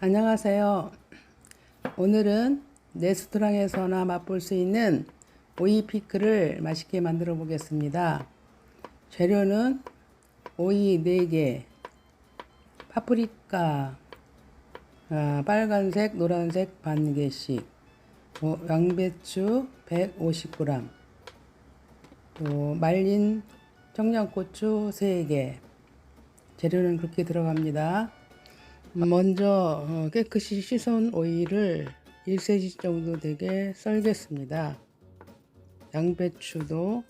안녕하세요. 오늘은 레스토랑에서나 맛볼 수 있는 오이 피클을 맛있게 만들어 보겠습니다. 재료는 오이 4개, 파프리카 아, 빨간색, 노란색 반 개씩, 어, 양배추 150g, 또 말린 청양고추 3개. 재료는 그렇게 들어갑니다. 먼저 어, 깨끗이 씻은 오이를 1cm 정도 되게 썰겠습니다. 양배추도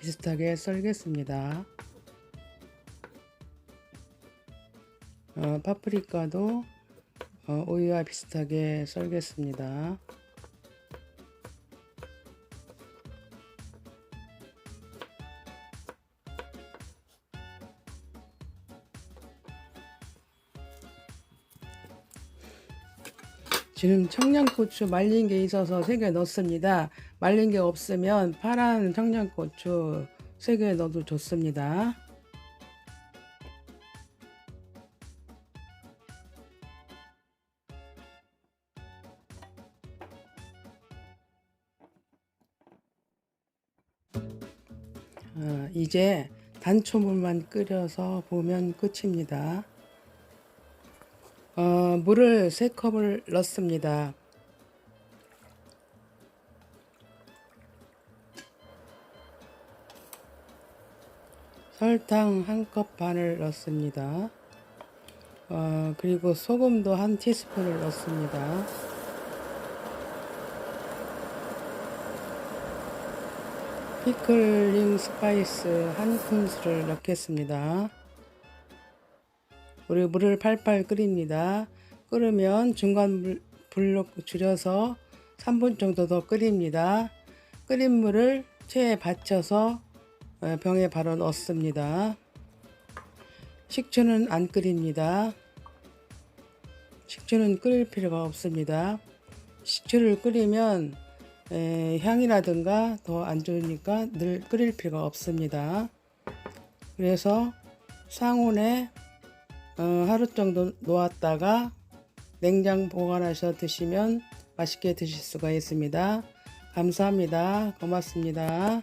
비슷하게 썰겠습니다. 어, 파프리카도 어, 오이와 비슷하게 썰겠습니다. 지금 청양고추 말린 게 있어서 3개 넣습니다. 말린 게 없으면 파란 청양고추 3개 넣어도 좋습니다. 어, 이제 단초물만 끓여서 보면 끝입니다. 어, 물을 3컵을 넣습니다. 설탕 한컵 반을 넣습니다. 어, 그리고 소금도 한 티스푼을 넣습니다. 피클링 스파이스 한 큰술을 넣겠습니다. 우리 물을 팔팔 끓입니다. 끓으면 중간 불, 불로 줄여서 3분 정도 더 끓입니다. 끓인 물을 체에 받쳐서 어, 병에 바로 넣습니다. 식초는 안 끓입니다. 식초는 끓일 필요가 없습니다. 식초를 끓이면 에, 향이라든가 더 안 좋으니까 늘 끓일 필요가 없습니다. 그래서 상온에 어, 하루 정도 놓았다가 냉장 보관하셔 드시면 맛있게 드실 수가 있습니다. 감사합니다. 고맙습니다.